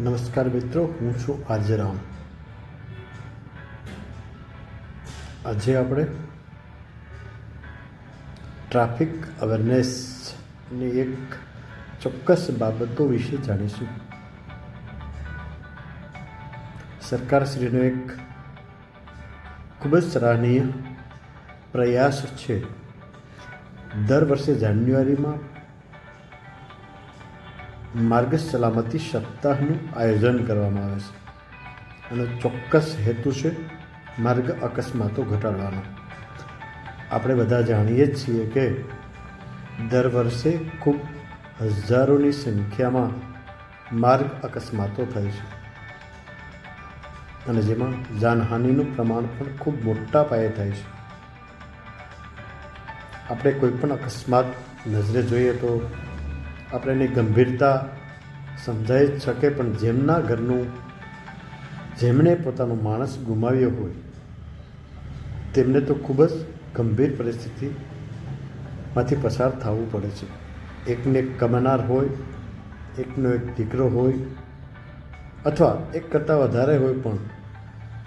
નમસ્કાર મિત્રો, હું છું આજરામ આજે આપણે ટ્રાફિક અવેરનેસની એક ચોક્કસ બાબતો વિશે જાણીશું. સરકારશ્રીનો એક ખૂબ જ સરાહનીય પ્રયાસ છે. દર વર્ષે જાન્યુઆરીમાં માર્ગ સલામતી સપ્તાહનું આયોજન કરવામાં આવે છે. અને ચોક્કસ હેતુ છે માર્ગ અકસ્માતો ઘટાડવાનો. આપણે બધા જાણીએ જ છીએ કે દર વર્ષે ખૂબ હજારોની સંખ્યામાં માર્ગ અકસ્માતો થાય છે. અને જેમાં જાનહાનિનું પ્રમાણ પણ ખૂબ મોટા પાયે થાય છે. આપણે કોઈ પણ અકસ્માત નજરે જોઈએ તો આપણે એની ગંભીરતા સમજાઈ જ શકે, પણ જેમના ઘરનું જેમણે પોતાનો માણસ ગુમાવ્યો હોય, તેમને તો ખૂબ જ ગંભીર પરિસ્થિતિમાંથી પસાર થવું પડે છે. એકને એક કમાનાર હોય, એકનો એક દીકરો હોય, અથવા એક કરતાં વધારે હોય પણ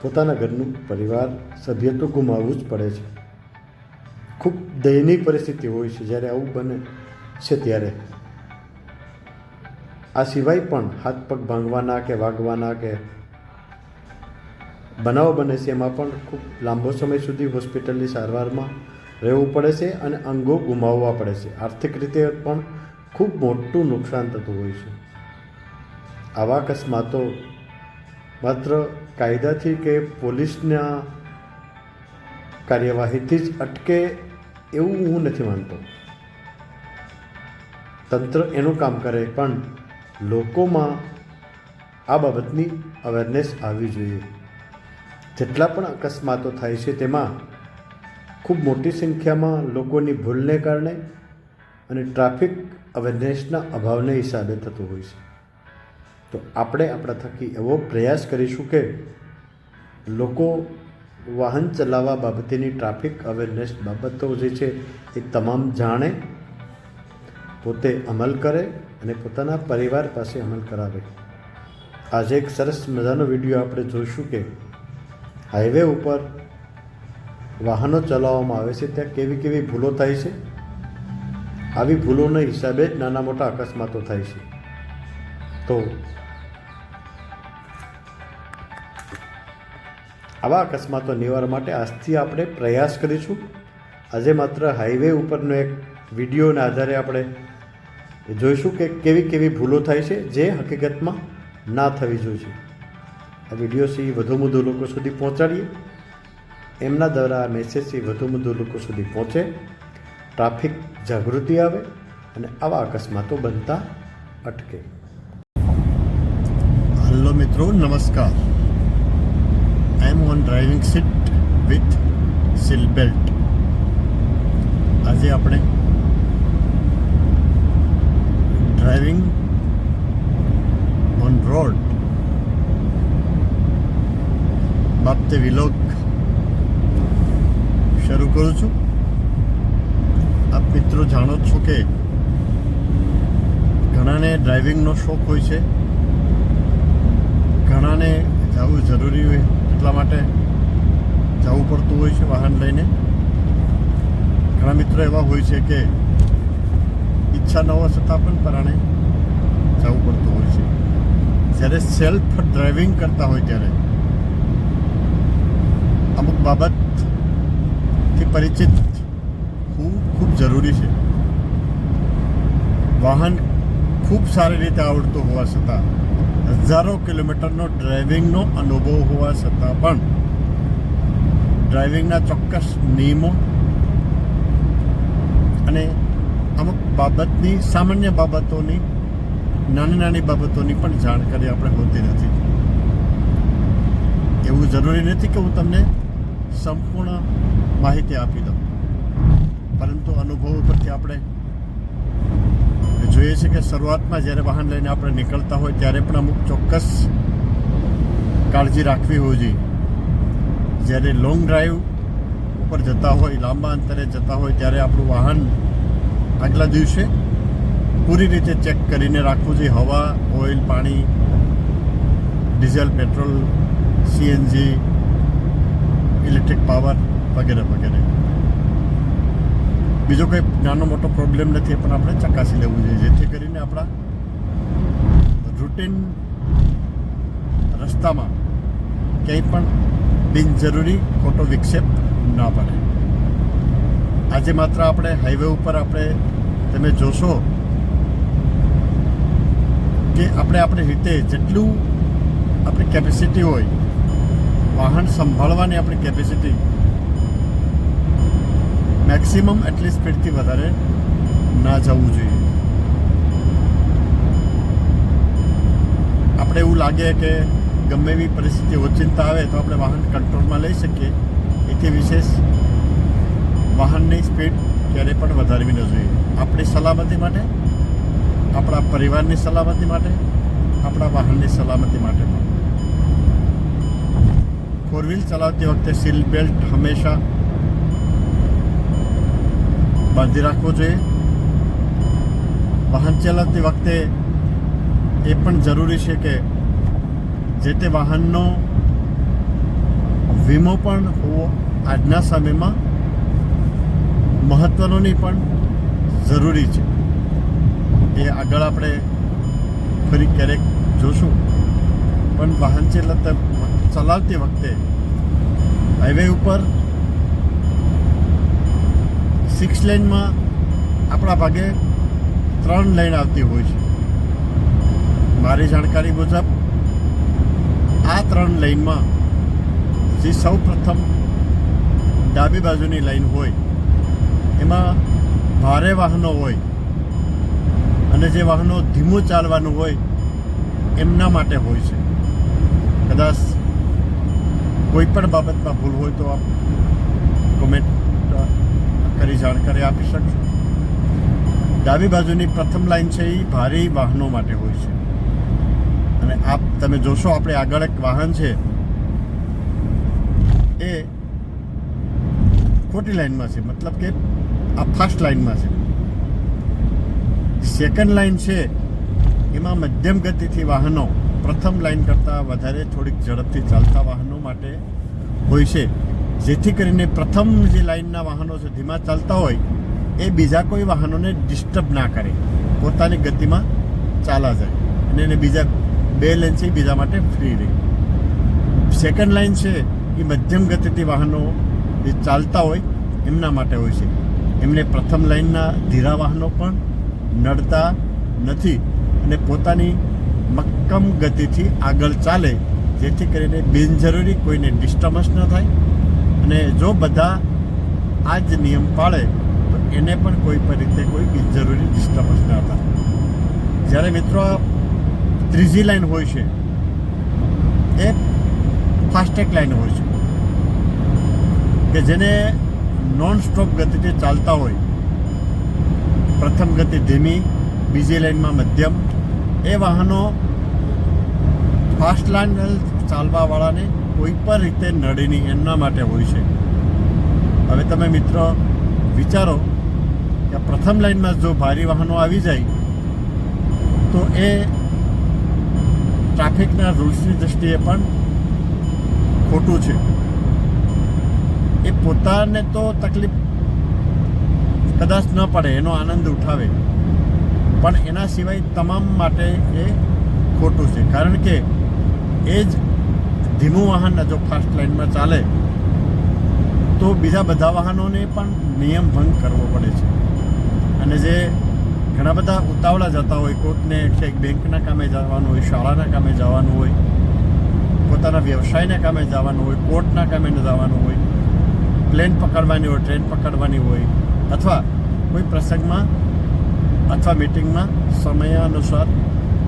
પોતાના ઘરનું પરિવાર, સભ્ય તો ગુમાવવું જ પડે છે. ખૂબ દયનીય પરિસ્થિતિ હોય છે, જ્યારે આવું બને છે ત્યારે. આ સિવાય પણ હાથ પગ ભાંગવાના કે વાગવાના કે બનાવ બને છે, એમાં પણ ખૂબ લાંબો સમય સુધી હોસ્પિટલની સારવારમાં રહેવું પડે છે અને અંગો ગુમાવવા પડે છે. આર્થિક રીતે પણ ખૂબ મોટું નુકસાન થતું હોય છે. આવા અકસ્માતો માત્ર કાયદાથી કે પોલીસના કાર્યવાહીથી જ અટકે એવું હું નથી માનતો. તંત્ર એનું કામ કરે, પણ લોકોમાં આ બાબતની અવેરનેસ આવવી જોઈએ. જેટલા પણ અકસ્માતો થાય છે તેમાં ખૂબ મોટી સંખ્યામાં લોકોની ભૂલને કારણે અને ટ્રાફિક અવેરનેસના અભાવને હિસાબે થતું હોય છે. તો આપણે આપણા થકી એવો પ્રયાસ કરીશું કે લોકો વાહન ચલાવવા બાબતેની ટ્રાફિક અવેરનેસ બાબતો જે છે એ તમામ જાણે, પોતે અમલ કરે અને પોતાના પરિવાર પાસે અમલ કરાવે. આજે એક સરસ મજાનો વીડિયો આપણે જોઈશું કે હાઈવે ઉપર વાહનો ચલાવવામાં આવે છે, ત્યાં કેવી કેવી ભૂલો થાય છે? આવી ભૂલોના હિસાબે જ નાના મોટા અકસ્માતો થાય છે. તો આવા અકસ્માતો નિવારવા માટે આજથી આપણે પ્રયાસ કરીશું. આજે માત્ર હાઈવે ઉપરનો એક વિડીયોના આધારે આપણે જોઈશું કે કેવી કેવી ભૂલો થાય છે જે હકીકતમાં ના થવી જોઈએ. આ વિડીયોથી વધુ વધુ લોકો સુધી પહોંચાડીએ. એમના દ્વારા આ મેસેજથી વધુ વધુ લોકો સુધી પહોંચે. ટ્રાફિક જાગૃતિ આવે અને આવા અકસ્માતો બનતા અટકે. હલો મિત્રો, નમસ્કાર. I am on driving seat with seat belt આજે આપણે ડ્રાઇવિંગ ઓન રોડ બાબતે વિલોક શરૂ કરું છું આપ મિત્રો જાણો જ છો કે ઘણાને ડ્રાઇવિંગનો શોખ હોય છે ઘણાને જવું જરૂરી હોય એટલા માટે જવું પડતું હોય છે વાહન લઈને ઘણા મિત્રો એવા હોય છે કે ઈચ્છા ન હોવા છતાં પણ પરાણે જવું પડતું હોય છે. જ્યારે સેલ્ફ ડ્રાઇવિંગ કરતા હોય ત્યારે. અમુક બાબતથી પરિચિત ખૂબ ખૂબ જરૂરી છે. વાહન ખૂબ સારી રીતે આવડતું હોવા છતાં, હજારો કિલોમીટરનો ડ્રાઇવિંગનો અનુભવ હોવા છતાં પણ ડ્રાઇવિંગના ચોક્કસ નિયમો અને અમુક બાબતની, સામાન્ય બાબતોની, નાની નાની બાબતોની પણ જાણકારી આપણે હોતી નથી. એવું જરૂરી નથી કે હું તમને સંપૂર્ણ માહિતી આપી દઉં. પરંતુ અનુભવ ઉપરથી આપણે જોઈએ છે કે શરૂઆતમાં જ્યારે વાહન લઈને આપણે નીકળતા હોય ત્યારે પણ અમુક ચોક્કસ કાળજી રાખવી હોવી જોઈએ. જ્યારે લોંગ ડ્રાઈવ ઉપર જતા હોય, લાંબા અંતરે જતા હોય, ત્યારે આપણું વાહન આગલા દિવસે પૂરી રીતે ચેક કરીને રાખવું જોઈએ. હવા, ઓઇલ, પાણી, diesel, petrol, CNG, electric power વગેરે વગેરે. બીજો કોઈ નાનો મોટો પ્રોબ્લેમ નથી પણ આપણે ચકાસી લેવું જોઈએ. જેથી કરીને આપણા રૂટીન રસ્તામાં ક્યાંય પણ બિનજરૂરી ખોટો વિક્ષેપ ના પડે આજે માત્ર આપણે હાઈવે ઉપર આપણે તમે જોશો કે આપણે આપણી રીતે જેટલું આપણી કેપેસિટી હોય, વાહન સંભાળવાની આપણી કેપેસિટી મેક્સિમમ એટલી સ્પીડથી વધારે ના જવું જોઈએ. આપણે એવું લાગે કે ગમે એવી પરિસ્થિતિ ઓચિંતા આવે તો આપણે વાહન કંટ્રોલમાં લઈ શકીએ. એથી વિશેષ વાહનની સ્પીડ ક્યારેય પણ વધારવી ન જોઈએ. આપણી સલામતી માટે, આપણા પરિવારની સલામતી માટે, આપણા વાહનની સલામતી માટે પણ. ફોર વ્હીલ ચલાવતી વખતે સીલ બેલ્ટ હંમેશા બાંધી રાખવો જોઈએ. વાહન ચલાવતી વખતે એ પણ જરૂરી છે કે જે તે વાહનનો વીમો પણ હોવો આજના સમયમાં મહત્વનોની પણ જરૂરી છે. એ આગળ આપણે ફરી ક્યારેક જોશું. પણ વાહન ચલાવતા ચલાવતી વખતે હાઈવે ઉપર સિક્સ લેનમાં આપણા ભાગે ત્રણ લાઈન આવતી હોય છે. મારી જાણકારી મુજબ આ ત્રણ લાઈનમાં જે સૌ પ્રથમ ડાબી બાજુની લાઈન હોય એમાં ભારે વાહનો હોય અને જે વાહનો ધીમું ચાલવાનું હોય, એમના માટે હોય છે. કદાચ કોઈ પણ બાબતમાં ભૂલ હોય તો આપ કોમેન્ટ કરી જાણકારી આપી શકશો. ડાબી બાજુની પ્રથમ લાઈન છે એ ભારે વાહનો માટે હોય છે. અને આપ, તમે જોશો આપણે આગળ એક વાહન છે. એ ખોટી લાઈનમાં છે. મતલબ કે આ ફાસ્ટ લાઈનમાં છે. સેકન્ડ લાઈન છે, એમાં મધ્યમ ગતિથી વાહનો પ્રથમ લાઈન કરતાં વધારે થોડીક ઝડપથી ચાલતા વાહનો માટે હોય છે. જેથી કરીને પ્રથમ જે લાઈનના વાહનો છે ધીમા ચાલતા હોય, એ બીજા કોઈ વાહનોને ડિસ્ટર્બ ના કરે. પોતાની ગતિમાં ચાલા જાય અને એને બીજા બે લેન છે બીજા માટે ફ્રી રહે. સેકન્ડ લાઈન છે, એ મધ્યમ ગતિથી વાહનો જે ચાલતા હોય, એમના માટે હોય છે. એમને પ્રથમ લાઇનના ધીરા વાહનો પણ નડતા નથી અને પોતાની મક્કમ ગતિથી આગળ ચાલે, જેથી કરીને બિનજરૂરી કોઈને ડિસ્ટર્બન્સ ન થાય. અને જો બધા આ જ નિયમ પાળે, તો એને પણ કોઈ પણ રીતે કોઈ બિનજરૂરી ડિસ્ટર્બન્સ ન થાય. જ્યારે મિત્રો ત્રીજી લાઈન હોય છે, એ ફાસ્ટેગ લાઈન હોય છે, કે જેને નોન સ્ટોપ ગતિથી ચાલતા હોય. પ્રથમ ગતિ ધીમી, બીજી લાઈનમાં મધ્યમ. એ વાહનો ફાસ્ટ લાઇન ચાલવાવાળાને કોઈ પણ રીતે નડે નહીં એમના માટે હોય છે. હવે તમે મિત્રો વિચારો કે પ્રથમ લાઇનમાં જો ભારી વાહનો આવી જાય, તો એ ટ્રાફિકના રૂલ્સની દૃષ્ટિએ પણ ખોટું છે. એ પોતાને તો તકલીફ કદાચ ન પડે, એનો આનંદ ઉઠાવે. પણ એના સિવાય તમામ માટે એ ખોટું છે. કારણ કે એ જ ધીમું વાહન જો ફાસ્ટ લાઇનમાં ચાલે, તો બીજા બધા વાહનોને પણ નિયમ ભંગ કરવો પડે છે. અને જે ઘણા બધા ઉતાવળા જતા હોય, કોર્ટને ક્યાંક બેંકના કામે જવાનું હોય, શાળાના કામે જવાનું હોય, પોતાના વ્યવસાયના કામે જવાનું હોય, કોર્ટના કામે જવાનું હોય પ્લેન પકડવાની હોય, ટ્રેન પકડવાની હોય, અથવા કોઈ પ્રસંગમાં અથવા મિટિંગમાં સમયાનુસાર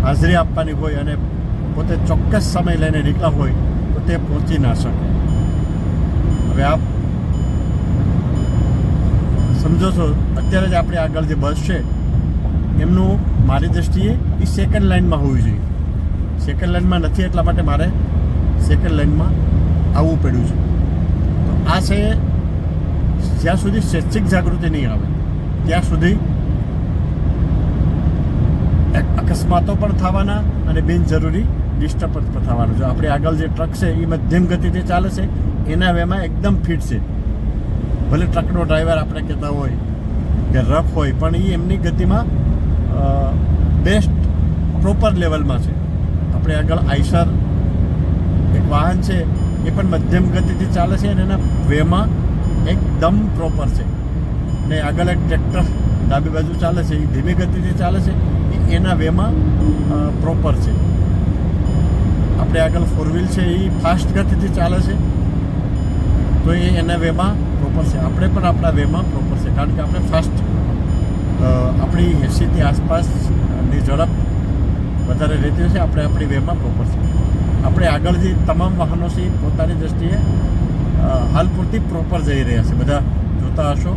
હાજરી આપવાની હોય અને પોતે ચોક્કસ સમય લઈને નીકળ્યા હોય, તો તે પહોંચી ના શકે. હવે આપ સમજો છો, અત્યારે જ આપણે આગળ જે બસ છે, એમનું મારી દ્રષ્ટિએ એ સેકન્ડ લાઇનમાં હોવી જોઈએ. સેકન્ડ લાઇનમાં નથી એટલા માટે મારે સેકન્ડ લાઇનમાં આવવું પડ્યું છે. તો આ છે જ્યાં સુધી સ્વૈચ્છિક જાગૃતિ નહીં આવે, ત્યાં સુધી અકસ્માતો પણ થવાના અને બિનજરૂરી ડિસ્ટર્બ પણ થવાનું. છે આપણે આગળ જે ટ્રક છે એ મધ્યમ ગતિથી ચાલે છે, એના વેમાં એકદમ ફિટ છે. ભલે ટ્રકનો ડ્રાઈવર આપણે કહેતા હોય કે રફ હોય, પણ એ એમની ગતિમાં બેસ્ટ પ્રોપર લેવલમાં છે. આપણે આગળ આઈસર એક વાહન છે, એ પણ મધ્યમ ગતિથી ચાલે છે અને એના વેમાં એકદમ પ્રોપર છે. ને આગળ એક ટ્રેક્ટર ડાબી બાજુ ચાલે છે, એ ધીમી ગતિથી ચાલે છે, એ એના વેમાં પ્રોપર છે. આપણે આગળ ફોર વ્હીલ છે, એ ફાસ્ટ ગતિથી ચાલે છે. તો એ એના વેમાં પ્રોપર છે. આપણે પણ આપણા વેમાં પ્રોપર છે. કારણ કે આપણે ફાસ્ટ આપણી એંસીથી આસપાસની ઝડપ વધારે રહેતી હોય છે. આપણે આપણી વેમાં પ્રોપર છે. આપણે આગળ જે તમામ વાહનો છે એ પોતાની દ્રષ્ટિએ હાલ પૂરતી પ્રોપર જઈ રહ્યા છે. બધા જોતા હશો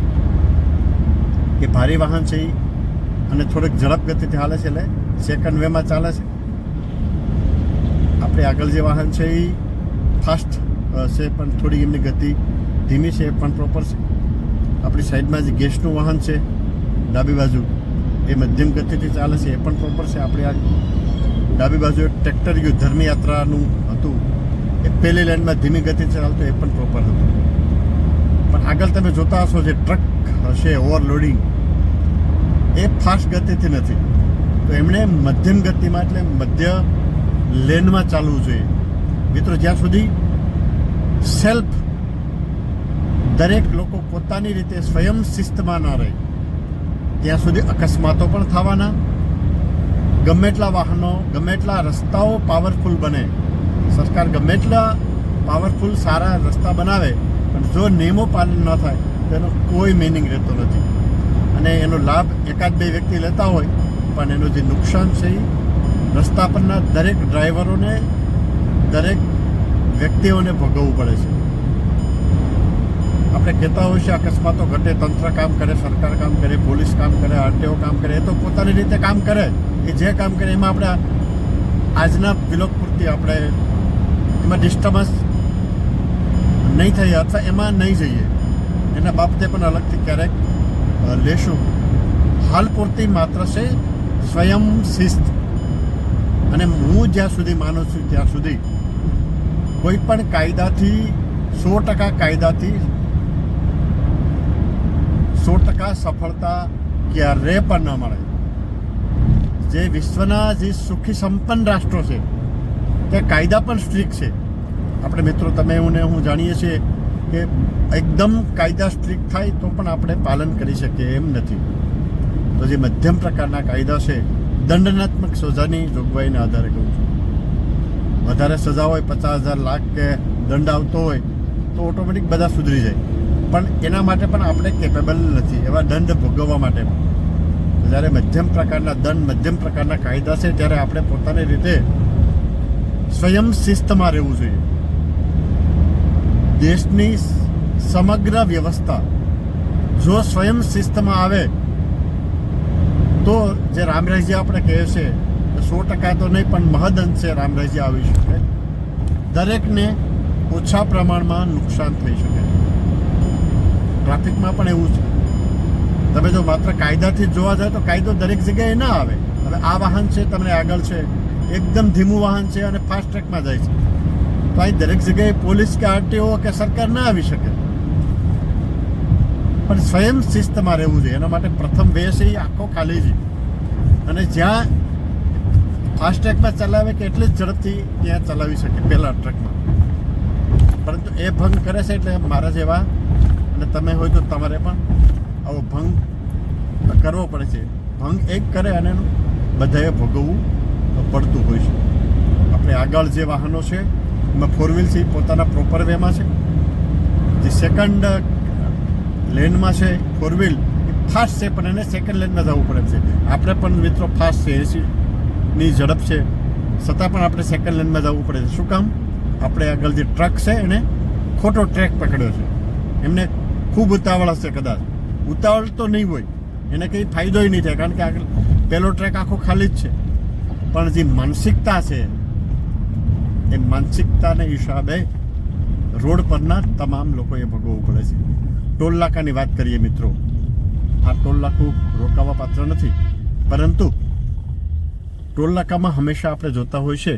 કે ભારે વાહન છે એ અને થોડીક ઝડપ ગતિથી હાલે છે એટલે સેકન્ડ વેમાં ચાલે છે. આપણે આગળ જે વાહન છે એ ફાસ્ટ છે પણ થોડી એમની ગતિ ધીમી છે, પણ પ્રોપર છે. આપણી સાઈડમાં જે ગેસનું વાહન છે, ડાબી બાજુ, એ મધ્યમ ગતિથી ચાલે છે, એ પણ પ્રોપર છે. આપણે આ ડાબી બાજુ એક ટ્રેક્ટર યુદ્ધ ધર્મયાત્રાનું હતું. એ પહેલી લાઈનમાં ધીમી ગતિ ચાલતું એ પણ પ્રોપર હતું. પણ આગળ તમે જોતા હશો જે ટ્રક હશે ઓવરલોડિંગ એ ફાસ્ટ ગતિથી નથી. તો એમણે મધ્યમ ગતિમાં એટલે મધ્ય લેનમાં ચાલવું જોઈએ. મિત્રો, જ્યાં સુધી સેલ્ફ દરેક લોકો પોતાની રીતે સ્વયં શિસ્તમાં ના રહે, ત્યાં સુધી અકસ્માતો પણ થવાના. ગમે એટલા વાહનો, ગમે એટલા રસ્તાઓ પાવરફુલ બને સરકાર ગમે એટલા પાવરફુલ સારા રસ્તા બનાવે, પણ જો નિયમો પાલન ન થાય, તો એનો કોઈ મિનિંગ રહેતો નથી. અને એનો લાભ એકાદ બે વ્યક્તિ લેતા હોય, પણ એનું જે નુકસાન છે એ રસ્તા પરના દરેક ડ્રાઈવરોને, દરેક વ્યક્તિઓને ભોગવવું પડે છે. આપણે કહેતા હોય છે અકસ્માતો ઘટે, તંત્ર કામ કરે, સરકાર કામ કરે, પોલીસ કામ કરે, આરટીઓ કામ કરે. એ તો પોતાની રીતે કામ કરે. એ જે કામ કરે, એમાં આપણે આજના વિલોક પૂરતી આપણે એમાં ડિસ્ટર્બન્સ નહીં થઈએ અથવા એમાં નહીં જઈએ. એના બાબતે પણ અલગથી ક્યારેક લેશું. હાલ પૂરતી માત્ર છે સ્વયં શિસ્ત. અને હું જ્યાં સુધી માનું છું ત્યાં સુધી કોઈ પણ કાયદાથી, સો ટકા કાયદાથી, સો ટકા સફળતા ક્યારે પણ ન મળે. જે વિશ્વના જે સુખી સંપન્ન રાષ્ટ્રો છે ત્યાં કાયદા પણ સ્ટ્રિક્ટ છે. આપણે મિત્રો, તમે હું હું જાણીએ છીએ કે એકદમ કાયદા સ્ટ્રિક્ટ થાય તો પણ આપણે પાલન કરી શકીએ એમ નથી. તો જે મધ્યમ પ્રકારના કાયદા છે, દંડનાત્મક સજાની જોગવાઈના આધારે કહું છું. વધારે સજા હોય, પચાસ હજાર લાખ કે દંડ આવતો હોય, તો ઓટોમેટિક બધા સુધરી જાય. પણ એના માટે પણ આપણે કેપેબલ નથી, એવા દંડ ભોગવવા માટે જ્યારે મધ્યમ પ્રકારના દંડ, મધ્યમ પ્રકારના કાયદા છે, ત્યારે આપણે પોતાની રીતે સ્વયં શિસ્તમાં રહેવું જોઈએ. દેશની સમગ્ર વ્યવસ્થા જો સ્વયં શિસ્તમાં આવે, તો જે રામરાજ્ય આપણે કહે છે સો ટકા તો નહીં, પણ મહદઅંશે રામરાજ્ય આવી શકે. દરેકને ઓછા પ્રમાણમાં નુકસાન થઈ શકે. ટ્રાફિકમાં પણ એવું છે. તમે જો માત્ર કાયદાથી જોવા જાય તો કાયદો દરેક જગ્યાએ ના આવે. હવે આ વાહન છે, તમને આગળ છે. એકદમ ધીમું વાહન છે અને ફાસ્ટ ટ્રેકમાં જાય છે. તો અહીં દરેક જગ્યાએ પોલીસ કે આરટીઓ કે સરકાર ના આવી શકે. પણ સ્વયં શિસ્તમાં રહેવું જોઈએ. એના માટે પ્રથમ વે છે એ આખો ખાલી છે. અને જ્યાં ફાસ્ટ ટ્રેકમાં ચલાવે કે એટલી જ ઝડપથી ત્યાં ચલાવી શકે પહેલા ટ્રકમાં પરંતુ એ ભંગ કરે છે એટલે મારા જેવા અને તમે હોય તો તમારે પણ આવો ભંગ કરવો પડે છે. ભંગ એક કરે અને એનું બધાએ ભોગવવું પડતું હોય છે. આપણે આગળ જે વાહનો છે, એમાં ફોર વ્હીલ છે એ પોતાના પ્રોપર વેમાં છે. જે સેકન્ડ લેનમાં છે ફોર વ્હીલ એ ફાસ્ટ છે, પણ એને સેકન્ડ લેનમાં જવું પડે છે. આપણે પણ મિત્રો ફાસ્ટ છે એસીની ઝડપ છે. છતાં પણ આપણે સેકન્ડ લેનમાં જવું પડે છે. શું કામ? આપણે આગળ જે ટ્રક છે, એને ખોટો ટ્રેક પકડ્યો છે. એમને ખૂબ ઉતાવળ હશે કદાચ. ઉતાવળ તો નહીં હોય. એને કંઈ ફાયદોય નહીં થાય, કારણ કે આગળ પહેલો ટ્રેક આખો ખાલી જ છે. પણ જે માનસિકતા છે, એ માનસિકતાને હિસાબે રોડ પરના તમામ લોકોએ ભોગવવું પડે છે. ટોલ નાકાની વાત કરીએ મિત્રો. આ ટોલ નાકું રોકાવા પાત્ર નથી, પરંતુ ટોલ નાકામાં હંમેશા આપણે જોતા હોય છે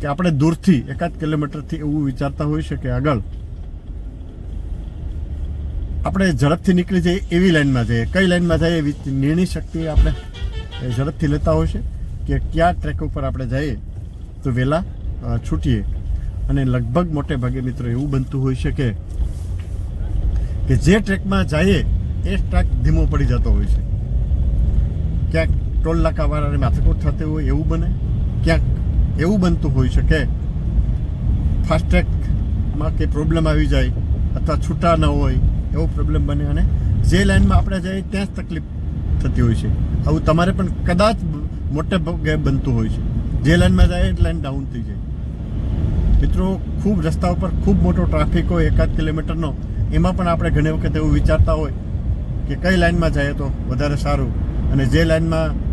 કે આપણે દૂરથી એકાદ કિલોમીટરથી એવું વિચારતા હોય છે કે આગળ આપણે ઝડપથી નીકળી જઈએ એવી લાઈનમાં જઈએ. કઈ લાઈનમાં જઈએ નિર્ણય શક્તિ આપણે ઝડપથી લેતા હોય છે કે કયા ટ્રેક ઉપર આપણે જઈએ, તો વહેલા છૂટીએ. અને લગભગ મોટે ભાગે મિત્રો એવું બનતું હોઈ શકે કે જે ટ્રેકમાં જઈએ, એ ટ્રેક ધીમો પડી જતો હોય છે. ક્યાંક ટોલ નાકાવાળાને માથાકૂટ થતી હોય એવું બને, ક્યાંક એવું બનતું હોઈ શકે ફાસ્ટ ટ્રેકમાં કંઈ પ્રોબ્લેમ આવી જાય, અથવા છૂટા ન હોય, એવો પ્રોબ્લેમ બને. અને જે લાઇનમાં આપણે જઈએ, ત્યાં જ તકલીફ થતી હોય છે. આવું તમારે પણ કદાચ મોટે ભાગે બનતું હોય છે. જે લાઇનમાં જાય, એ લાઇન ડાઉન થઈ જાય. મિત્રો, ખૂબ રસ્તા ઉપર ખૂબ મોટો ટ્રાફિક હોય, એકાદ કિલોમીટરનો, એમાં પણ આપણે ઘણી વખત એવું વિચારતા હોય કે કઈ લાઈનમાં જઈએ તો વધારે સારું. અને જે લાઈનમાં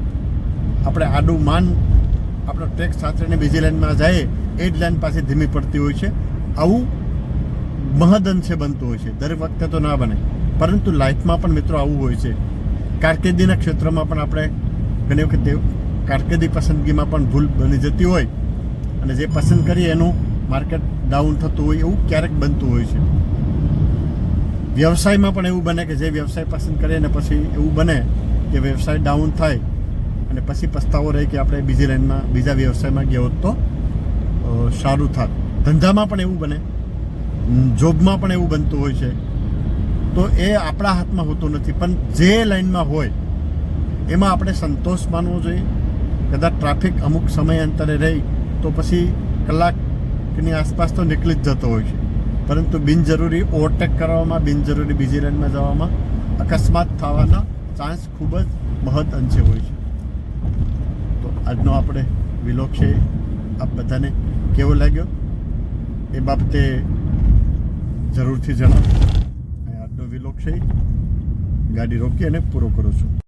આપણે આડું માન, આપણો ટ્રેક સાથેને બીજી લાઇનમાં જઈએ એ જ લાઈન પાસે ધીમી પડતી હોય છે. આવું મહદઅંશે બનતું હોય છે. દરેક વખતે તો ના બને. પરંતુ લાઈફમાં પણ મિત્રો આવું હોય છે. કારકિર્દીના ક્ષેત્રમાં પણ આપણે ઘણી વખત કારકિર્દી પસંદગીમાં પણ ભૂલ બની જતી હોય અને જે પસંદ કરીએ એનું માર્કેટ ડાઉન થતું હોય એવું ક્યારેક બનતું હોય છે. વ્યવસાયમાં પણ એવું બને કે જે વ્યવસાય પસંદ કરીએ ને પછી એવું બને કે વ્યવસાય ડાઉન થાય અને પછી પસ્તાવો રહે કે આપણે બીજી લાઈનમાં, બીજા વ્યવસાયમાં ગયો તો સારું થાત. ધંધામાં પણ એવું બને. જોબમાં પણ એવું બનતું હોય છે. તો એ આપણા હાથમાં હોતું નથી. પણ જે લાઈનમાં હોય, એમાં આપણે સંતોષ માનવો જોઈએ. કદાચ ટ્રાફિક અમુક સમયાંતરે રહી, તો પછી કલાકની આસપાસ તો નીકળી જ જતો હોય છે. પરંતુ બિનજરૂરી ઓવરટેક કરવામાં, બિનજરૂરી બીજી રેનમાં જવામાં અકસ્માત થવાના ચાન્સ ખૂબ જ મહદ અંશે હોય છે. તો આજનો આપણે વિલોક છે. આપ બધાને કેવો લાગ્યો? એ બાબતે જરૂરથી જણાવો. આજનો વિલોક છે. ગાડી રોકી અને પૂરો કરું છું.